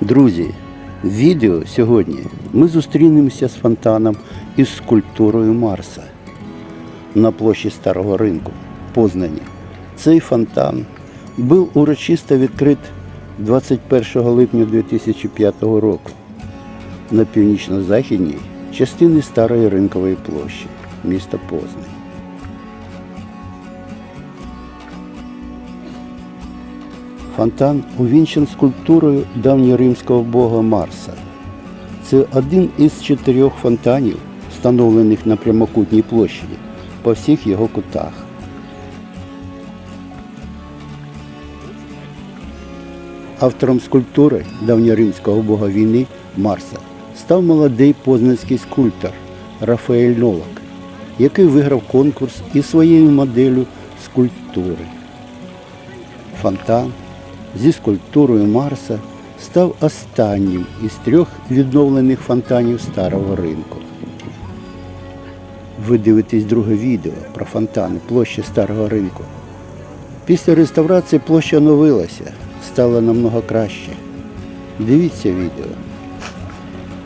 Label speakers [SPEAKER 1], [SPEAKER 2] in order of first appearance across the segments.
[SPEAKER 1] Друзі, в відео сьогодні ми зустрінемося з фонтаном із скульптурою Марса на площі Старого ринку Познані. Цей фонтан був урочисто відкрит 21 липня 2005 року на північно-західній частині Старої ринкової площі міста Познань. Фонтан увінчен скульптурою давньоримського бога Марса. Це один із чотирьох фонтанів, встановлених на прямокутній площаді по всіх його кутах. Автором скульптури давньоримського бога війни Марса став молодий познанський скульптор Рафаель Нолак, який виграв конкурс із своєю моделлю скульптури. Фонтан зі скульптурою Марса став останнім із трьох відновлених фонтанів старого ринку. Ви дивитесь друге відео про фонтани площі старого ринку. Після реставрації площа оновилася, стала намного краще. Дивіться відео.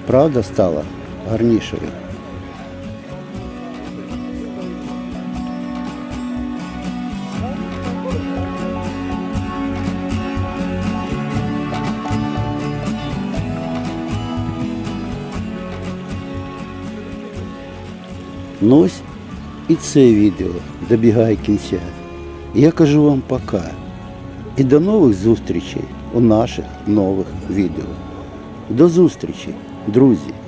[SPEAKER 1] Правда стала гарнішою. Ну ось і це відео добігає кінця. Я кажу вам пока. І до нових зустрічей у наших нових відео. До зустрічі, друзі!